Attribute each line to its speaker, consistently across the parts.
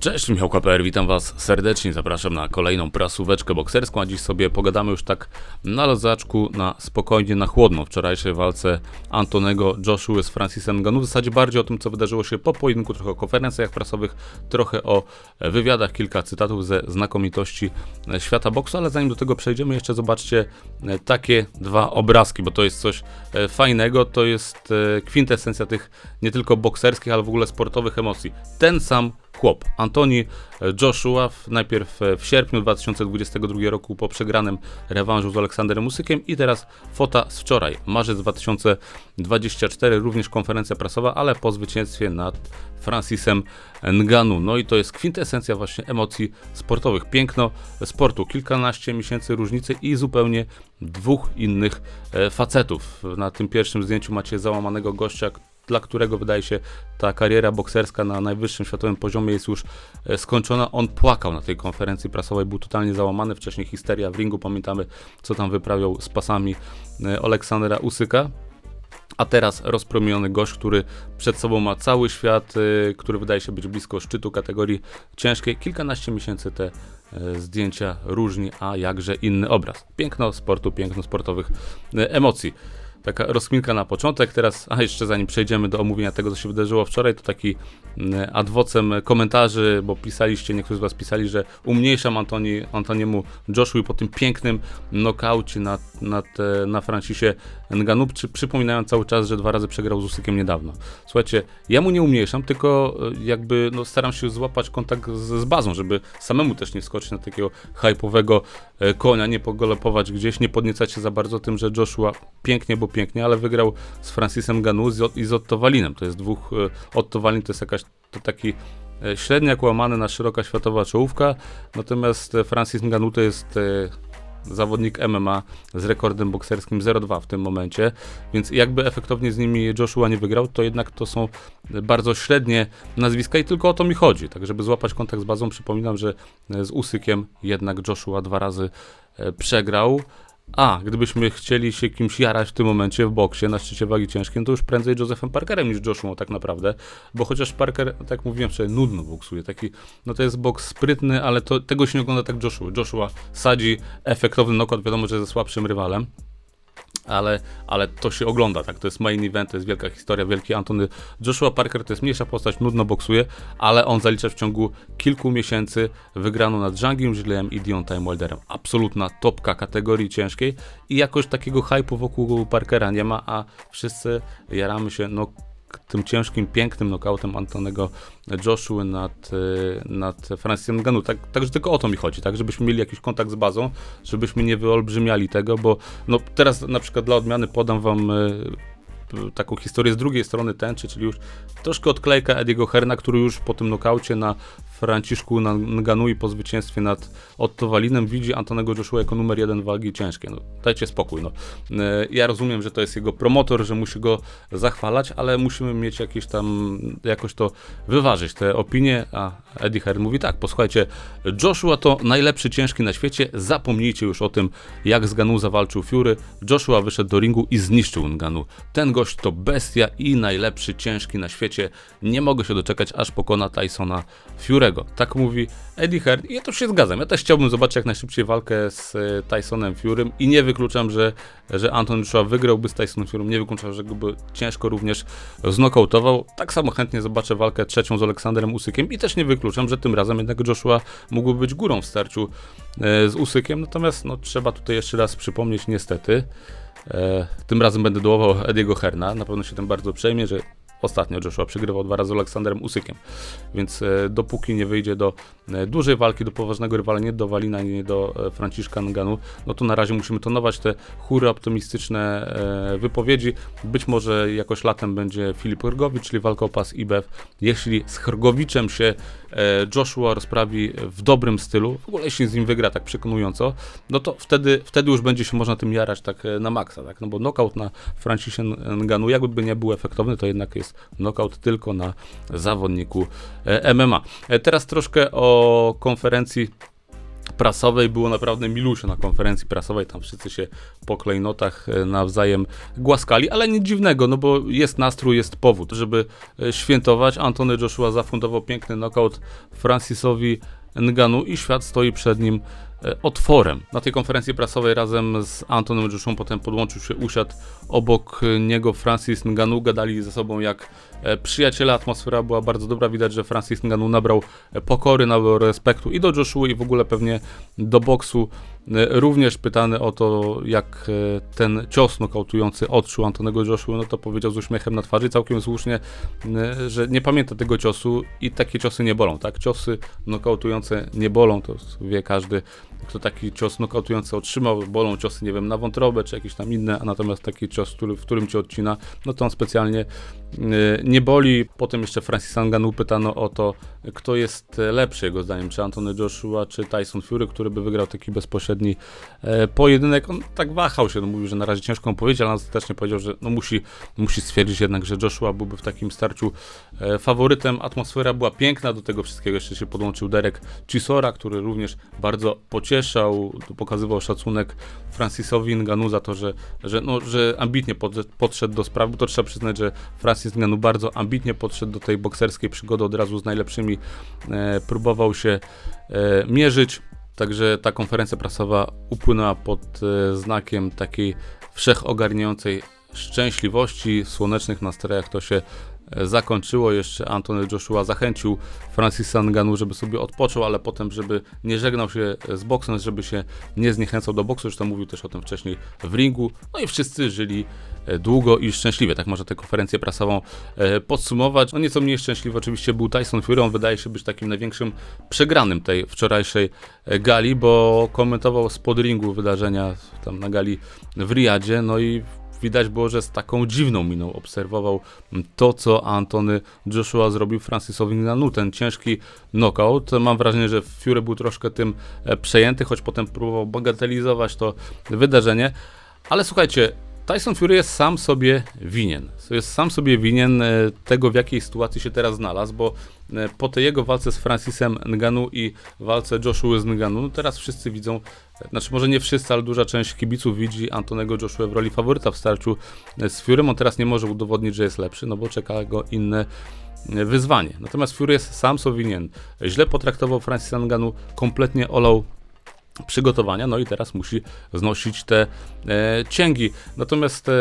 Speaker 1: Cześć, Michał KPR, witam Was serdecznie, zapraszam na kolejną prasóweczkę bokserską, a dziś sobie pogadamy już tak na lozaczku, na spokojnie, na chłodno. Wczorajszej walce Antonego Joshua z Francisem Ngannou, w zasadzie bardziej o tym, co wydarzyło się po pojedynku, trochę o konferencjach prasowych, trochę o wywiadach, kilka cytatów ze znakomitości świata boksu, ale zanim do tego przejdziemy, jeszcze zobaczcie takie dwa obrazki, bo to jest coś fajnego, to jest kwintesencja tych nie tylko bokserskich, ale w ogóle sportowych emocji. Ten sam chłop, Antoni Joshua, w- najpierw w sierpniu 2022 roku po przegranym rewanżu z Aleksanderem Usykiem i teraz fota z wczoraj, marzec 2024, również konferencja prasowa, ale po zwycięstwie nad Francisem Ngannou. No i to jest kwintesencja właśnie emocji sportowych. Piękno sportu, kilkanaście miesięcy różnicy i zupełnie dwóch innych e, facetów. Na tym pierwszym zdjęciu macie załamanego gościa, dla którego wydaje się ta kariera bokserska na najwyższym światowym poziomie jest już e, skończona. On płakał na tej konferencji prasowej, był totalnie załamany. Wcześniej histeria w ringu, pamiętamy co tam wyprawiał z pasami e, Aleksandra Usyka. A teraz rozpromieniony gość, który przed sobą ma cały świat, y, który wydaje się być blisko szczytu kategorii ciężkiej. Kilkanaście miesięcy te zdjęcia różni, a jakże inny obraz. Piękno sportu, piękno sportowych emocji. Taka rozkminka na początek. Teraz, a jeszcze zanim przejdziemy do omówienia tego, co się wydarzyło wczoraj, to taki mm, adwocem komentarzy, bo pisaliście, niektórzy z Was pisali, że umniejszam Antoni, Antoniemu Joshua po tym pięknym nokaucie nad, nad, e, na Francisie Ngannou, przy, przypominając cały czas, że dwa razy przegrał z Usykiem niedawno. Słuchajcie, ja mu nie umniejszam, tylko e, jakby no, staram się złapać kontakt z, z bazą, żeby samemu też nie wskoczyć na takiego hypowego e, konia, nie pogalopować gdzieś, nie podniecać się za bardzo tym, że Joshua pięknie, bo pięknie, ale wygrał z Francisem Ngannou z- i z Otto Walinem. To jest dwóch, e, Otto Walin to jest jakaś, to taki e, średniak łamany na szeroka światowa czołówka, natomiast e, Francis Ngannou to jest zawodnik MMA z rekordem bokserskim 0-2 w tym momencie, więc jakby efektownie z nimi Joshua nie wygrał, to jednak to są bardzo średnie nazwiska i tylko o to mi chodzi. Tak, żeby złapać kontakt z bazą, przypominam, że z Usykiem jednak Joshua dwa razy przegrał. A, gdybyśmy chcieli się kimś jarać w tym momencie w boksie na szczycie wagi ciężkiej, no to już prędzej Josephem Parkerem niż Joshua tak naprawdę, bo chociaż Parker, tak jak mówiłem wczoraj, nudno boksuje, taki, no to jest boks sprytny, ale to, tego się nie ogląda tak Joshua. Joshua sadzi efektowny knockout, wiadomo, że ze słabszym rywalem, ale, ale to się ogląda, tak? To jest main event, to jest wielka historia, wielki Antony. Joshua Parker to jest mniejsza postać, nudno boksuje, ale on zalicza w ciągu kilku miesięcy wygraną nad Jangiem Źlem i Deontayem Wilderem. Absolutna topka kategorii ciężkiej i jakoś takiego hypu wokół Parkera nie ma, a wszyscy jaramy się, no tym ciężkim, pięknym knockoutem Antonego Joshua nad, y, nad Francisem Ngannou. Tak, także tylko o to mi chodzi, tak, żebyśmy mieli jakiś kontakt z bazą, żebyśmy nie wyolbrzymiali tego, bo no teraz na przykład dla odmiany podam wam p- taką historię z drugiej strony tęczy, czyli już troszkę odklejka Ediego Herna, który już po tym nokaucie na Franciszku na Ngannou i po zwycięstwie nad Otto Walinem widzi Antonego Joshua jako numer jeden wagi ciężkie. No, dajcie spokój. No. E, Ja rozumiem, że to jest jego promotor, że musi go zachwalać, ale musimy mieć jakieś tam, jakoś to wyważyć, te opinie, a Eddie Hearn mówi tak, posłuchajcie, Joshua to najlepszy ciężki na świecie, zapomnijcie już o tym, jak z Ngannou zawalczył Fury, Joshua wyszedł do ringu i zniszczył Ngannou. Ten gość to bestia i najlepszy ciężki na świecie, nie mogę się doczekać, aż pokona Tysona Tak mówi Eddie Hearn i ja to się zgadzam, ja też chciałbym zobaczyć jak najszybciej walkę z e, Tysonem Furym i nie wykluczam, że, że Anton Joshua wygrałby z Tysonem Furym, nie wykluczam, że go by ciężko również znokautował. Tak samo chętnie zobaczę walkę trzecią z Aleksanderem Usykiem i też nie wykluczam, że tym razem jednak Joshua mógłby być górą w starciu e, z Usykiem, natomiast no, trzeba tutaj jeszcze raz przypomnieć niestety, e, tym razem będę dołował Ediego Herna, na pewno się tym bardzo przejmie, że Ostatnio Joshua przegrywał dwa razy z Aleksanderem Usykiem, więc e, dopóki nie wyjdzie do e, dużej walki, do poważnego rywala, nie do Walina, nie do e, Franciszka Nganu, no to na razie musimy tonować te chóry optymistyczne wypowiedzi. Być może jakoś latem będzie Filip Hrgowicz, czyli walka o pas IBF. Jeśli z Hrgowiczem się Joshua rozprawi w dobrym stylu, w ogóle jeśli z nim wygra tak przekonująco, no to wtedy, wtedy już będzie się można tym jarać tak na maksa, tak? No bo knockout na Francisie Nganu, jakby nie był efektowny, to jednak jest knockout tylko na zawodniku e, MMA. E, Teraz troszkę o konferencji prasowej było naprawdę milusie na konferencji prasowej, tam wszyscy się po klejnotach e, nawzajem głaskali, ale nic dziwnego, no bo jest nastrój, jest powód, żeby świętować. Antony Joshua zafundował piękny knockout Francisowi Nganu i świat stoi przed nim otworem. Na tej konferencji prasowej razem z Antonem Joshua potem podłączył się, usiadł obok niego Francis Ngannou, gadali ze sobą jak e, przyjaciele, atmosfera była bardzo dobra, widać, że Francis Ngannou nabrał e, pokory, nabrał respektu i do Joshua i w ogóle pewnie do boksu. E, Również pytany o to, jak e, ten cios nokautujący odczuł Antonego Joshua, no to powiedział z uśmiechem na twarzy, całkiem słusznie, e, że nie pamięta tego ciosu i takie ciosy nie bolą, tak? Ciosy nokautujące nie bolą, to wie każdy, kto taki cios nokautujący otrzymał, bolą ciosy, nie wiem, na wątrobę czy jakieś tam inne, a natomiast taki cios, który, w którym cię odcina, no to on specjalnie nie boli. Potem jeszcze Francis Ngannou pytano o to, kto jest lepszy jego zdaniem, czy Antony Joshua, czy Tyson Fury, który by wygrał taki bezpośredni e, pojedynek. On tak wahał się, no mówił, że na razie ciężko mu powiedzieć, ale ostatecznie powiedział, że no musi, musi stwierdzić jednak, że Joshua byłby w takim starciu e, faworytem. Atmosfera była piękna, do tego wszystkiego jeszcze się podłączył Derek Chisora, który również bardzo pocieszał, pokazywał szacunek Francisowi Ngannou za to, że, że, no, że ambitnie pod, podszedł do sprawy, to trzeba przyznać, że Francis Ngannou bardzo ambitnie podszedł do tej bokserskiej przygody, od razu z najlepszymi e, próbował się e, mierzyć. Także ta konferencja prasowa upłynęła pod e, znakiem takiej wszechogarniającej szczęśliwości, słonecznych nastrojach to się zakończyło. Jeszcze Antony Joshua zachęcił Francisa Ngannou, żeby sobie odpoczął, ale potem, żeby nie żegnał się z boksem, żeby się nie zniechęcał do boksu. Zresztą mówił też o tym wcześniej w ringu. No i wszyscy żyli e, długo i szczęśliwie. Tak można tę konferencję prasową e, podsumować. No nieco mniej szczęśliwy oczywiście był Tyson Fury. On wydaje się być takim największym przegranym tej wczorajszej e, gali, bo komentował spod ringu wydarzenia tam na gali w Riyadzie. No i widać było, że z taką dziwną miną obserwował to, co Antony Joshua zrobił Francisowi Ngannou. Ten ciężki knockout. Mam wrażenie, że Fury był troszkę tym e, przejęty, choć potem próbował bagatelizować to wydarzenie. Ale słuchajcie, Tyson Fury jest sam sobie winien. Jest sam sobie winien e, tego, w jakiej sytuacji się teraz znalazł, bo e, po tej jego walce z Francisem Ngannou i walce Joshua z Ngannou, no teraz wszyscy widzą, e, znaczy może nie wszyscy, ale duża część kibiców widzi Antonego Joshua w roli faworyta w starciu z Furym. On teraz nie może udowodnić, że jest lepszy, no bo czeka go inne wyzwanie. Natomiast Fury jest sam sobie winien. Źle potraktował Francisa Ngannou, kompletnie olał przygotowania, no i teraz musi znosić te e, cięgi. Natomiast e,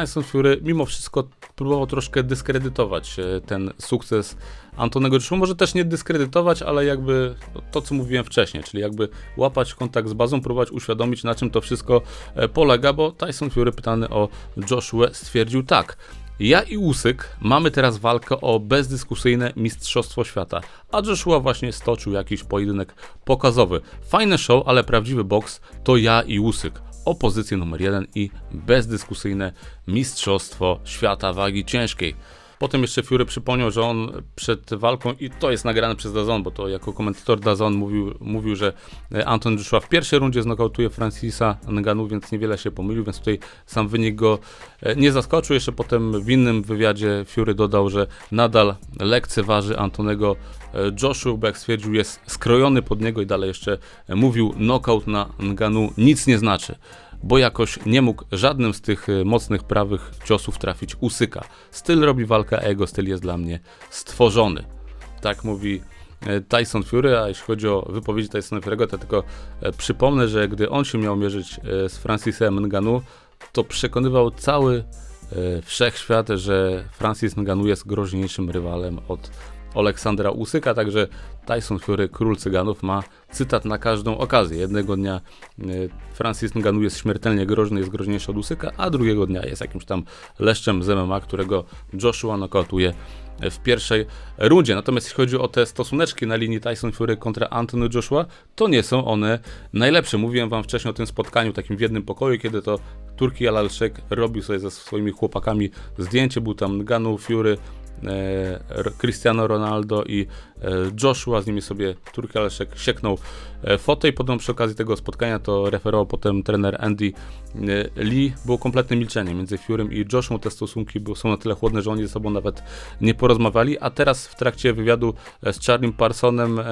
Speaker 1: Tyson Fury mimo wszystko próbował troszkę dyskredytować e, ten sukces Antonego Joshua. Może też nie dyskredytować, ale jakby to, co mówiłem wcześniej, czyli jakby łapać kontakt z bazą, próbować uświadomić, na czym to wszystko e, polega, bo Tyson Fury pytany o Joshua stwierdził tak. Ja i Usyk mamy teraz walkę o bezdyskusyjne Mistrzostwo Świata, a Joshua właśnie stoczył jakiś pojedynek pokazowy. Fajny show, ale prawdziwy boks to ja i Usyk. O pozycję numer jeden i bezdyskusyjne Mistrzostwo Świata wagi ciężkiej. Potem jeszcze Fury przypomniał, że on przed walką, i to jest nagrane przez Dazon, bo to jako komentator Dazon mówił, mówił że e, Anton Joshua w pierwszej rundzie znokautuje Francisa Ngannou, więc niewiele się pomylił, więc tutaj sam wynik go e, nie zaskoczył. Jeszcze potem w innym wywiadzie Fury dodał, że nadal lekceważy Antonego e, Joshua, bo jak stwierdził, jest skrojony pod niego i dalej jeszcze mówił, knockout na Ngannou nic nie znaczy bo jakoś nie mógł żadnym z tych e, mocnych prawych ciosów trafić Usyka. Styl robi walkę, a jego styl jest dla mnie stworzony. Tak mówi e, Tyson Fury, a jeśli chodzi o wypowiedzi Tysona Fury'ego, to tylko e, przypomnę, że gdy on się miał mierzyć e, z Francisem Ngannou, to przekonywał cały e, wszechświat, że Francis Ngannou jest groźniejszym rywalem od Aleksandra Usyka, także Tyson Fury, król cyganów, ma cytat na każdą okazję. Jednego dnia e, Francis Ngannou jest śmiertelnie groźny, jest groźniejszy od Usyka, a drugiego dnia jest jakimś tam leszczem z MMA, którego Joshua nokautuje w pierwszej rundzie. Natomiast jeśli chodzi o te stosuneczki na linii Tyson Fury kontra Anthony Joshua, to nie są one najlepsze. Mówiłem wam wcześniej o tym spotkaniu takim w jednym pokoju, kiedy to Turki Alalszek robił sobie ze swoimi chłopakami zdjęcie, był tam Ngannou, Fury, Cristiano Ronaldo i Joshua, z nimi sobie Turki Aleszek sieknął e, fotę i potem przy okazji tego spotkania to referował potem trener Andy e, Lee. Było kompletne milczenie między Furym i Joshua, te stosunki są na tyle chłodne, że oni ze sobą nawet nie porozmawiali, a teraz w trakcie wywiadu e, z Charlie Parsonem e,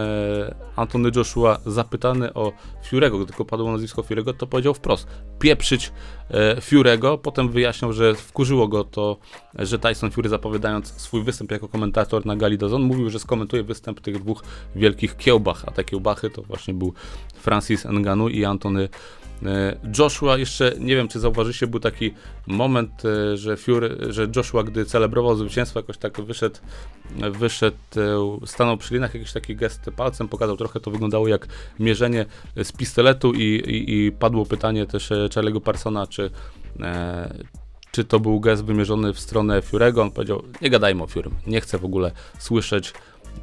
Speaker 1: Antony Joshua zapytany o Furego, gdy tylko padło nazwisko Furego, to powiedział wprost, pieprzyć e, Furego, potem wyjaśniał, że wkurzyło go to, że Tyson Fury zapowiadając swój występ jako komentator na Gali Dazon, mówił, że skomentuje występ tych dwóch wielkich kiełbach, a te kiełbachy to właśnie był Francis Ngannou i Antony e, Joshua. Jeszcze nie wiem, czy zauważycie, był taki moment, e, że Fury, że Joshua, gdy celebrował zwycięstwo, jakoś tak wyszedł, wyszedł, e, stanął przy linach, jakiś taki gest palcem pokazał, trochę to wyglądało jak mierzenie z pistoletu i, i, i padło pytanie też Charlie'ego Parsona, czy e, czy to był gest wymierzony w stronę Furego. On powiedział, nie gadajmy o Furym, nie chcę w ogóle słyszeć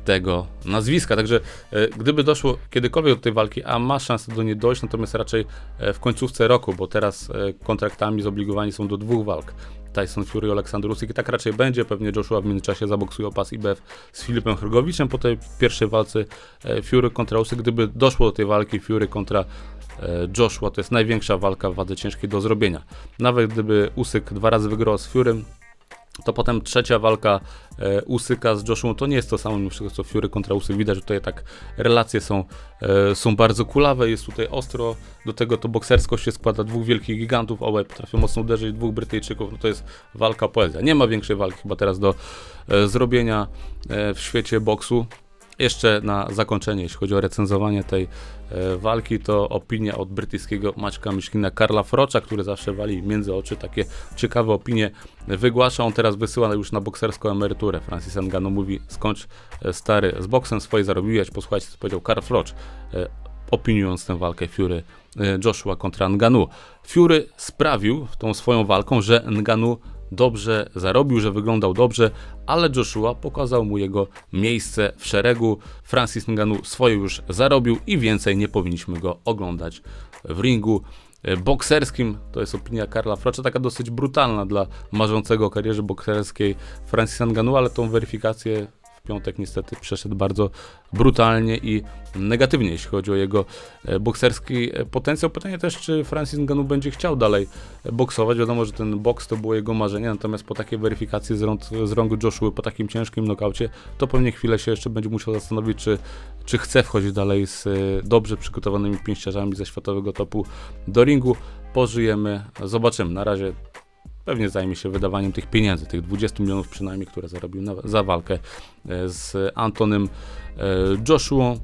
Speaker 1: tego nazwiska. Także e, gdyby doszło kiedykolwiek do tej walki, a ma szansę do niej dojść, natomiast raczej e, w końcówce roku, bo teraz e, kontraktami zobligowani są do dwóch walk. Tyson Fury Aleksander Usyk i tak raczej będzie. Pewnie Joshua w międzyczasie zaboksuje pas IBF z Filipem Hrgowiczem po tej pierwszej walce Fury kontra Usyk. Gdyby doszło do tej walki Fury kontra Joshua, to jest największa walka w wadze ciężkiej do zrobienia. Nawet gdyby Usyk dwa razy wygrał z Furym, to potem trzecia walka e, Usyka z Joshua to nie jest to samo mimo wszystko co Fury kontra Usyk. Widać, że tutaj tak relacje są, e, są bardzo kulawe, jest tutaj ostro. Do tego to boksersko się składa dwóch wielkich gigantów, obaj potrafią mocno uderzyć, dwóch Brytyjczyków, no to jest walka poezja. Nie ma większej walki chyba teraz do e, zrobienia e, w świecie boksu. Jeszcze na zakończenie, jeśli chodzi o recenzowanie tej e, walki, to opinia od brytyjskiego Maćka Myślina Karla Frocza, który zawsze wali między oczy takie ciekawe opinie wygłasza. On teraz wysyła już na bokserską emeryturę. Francis Ngannou mówi, skończ e, stary z boksem, swoje zarobiłeś, posłuchajcie co powiedział Karl Frocz, e, opiniując tę walkę Fury Joshua kontra Ngannou. Fury sprawił tą swoją walką, że Ngannou dobrze zarobił, że wyglądał dobrze, ale Joshua pokazał mu jego miejsce w szeregu. Francis Ngannou swoje już zarobił i więcej nie powinniśmy go oglądać w ringu e, bokserskim. To jest opinia Karla Frocza, taka dosyć brutalna dla marzącego o karierze bokserskiej Francisa Ngannou, ale tą weryfikację w piątek niestety przeszedł bardzo brutalnie i negatywnie, jeśli chodzi o jego e, bokserski e, potencjał. Pytanie też, czy Francis Ngannou będzie chciał dalej e, boksować. Wiadomo, że ten boks to było jego marzenie, natomiast po takiej weryfikacji z rąk, z rąk Joshua, po takim ciężkim nokaucie, to pewnie chwilę się jeszcze będzie musiał zastanowić, czy, czy chce wchodzić dalej z dobrze przygotowanymi pięściarzami ze światowego topu do ringu. Pożyjemy, zobaczymy. Na razie pewnie zajmie się wydawaniem tych pieniędzy, tych 20 milionów przynajmniej, które zarobił na, za walkę e, z Antonym e, Joshua.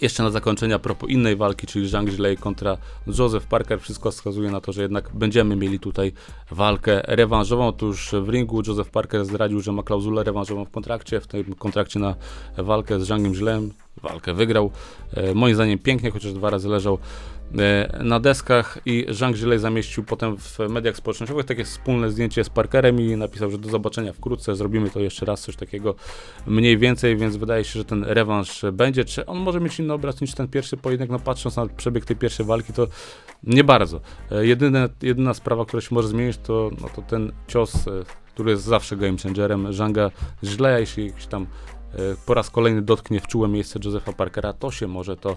Speaker 1: Jeszcze na zakończenie a propos innej walki, czyli Zhang Zhilei kontra Joseph Parker, wszystko wskazuje na to, że jednak będziemy mieli tutaj walkę rewanżową. Otóż w ringu Joseph Parker zdradził, że ma klauzulę rewanżową w kontrakcie, w tym kontrakcie na walkę z Zhangiem Zhileem. Walkę wygrał. E, moim zdaniem pięknie, chociaż dwa razy leżał na deskach i Zhang Zhilei zamieścił potem w mediach społecznościowych takie wspólne zdjęcie z Parkerem i napisał, że do zobaczenia wkrótce, zrobimy to jeszcze raz, coś takiego mniej więcej, więc wydaje się, że ten rewanż będzie. Czy on może mieć inny obraz niż ten pierwszy pojedynek? No patrząc na przebieg tej pierwszej walki, to nie bardzo. E, Jedyne, jedyna sprawa, która się może zmienić, to, no to ten cios, e, który jest zawsze game changerem Zhanga Zhilea, jeśli jakiś tam e, po raz kolejny dotknie w czułe miejsce Josepha Parkera, to się może to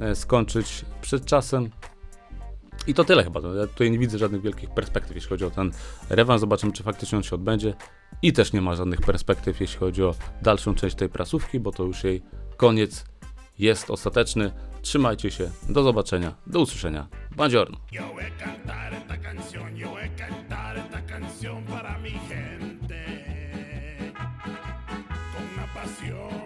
Speaker 1: e, skończyć przed czasem. I to tyle chyba. Ja tutaj nie widzę żadnych wielkich perspektyw, jeśli chodzi o ten rewanż. Zobaczymy, czy faktycznie on się odbędzie. I też nie ma żadnych perspektyw, jeśli chodzi o dalszą część tej prasówki, bo to już jej koniec jest ostateczny. Trzymajcie się. Do zobaczenia. Do usłyszenia. Buongiorno.
Speaker 2: Radio.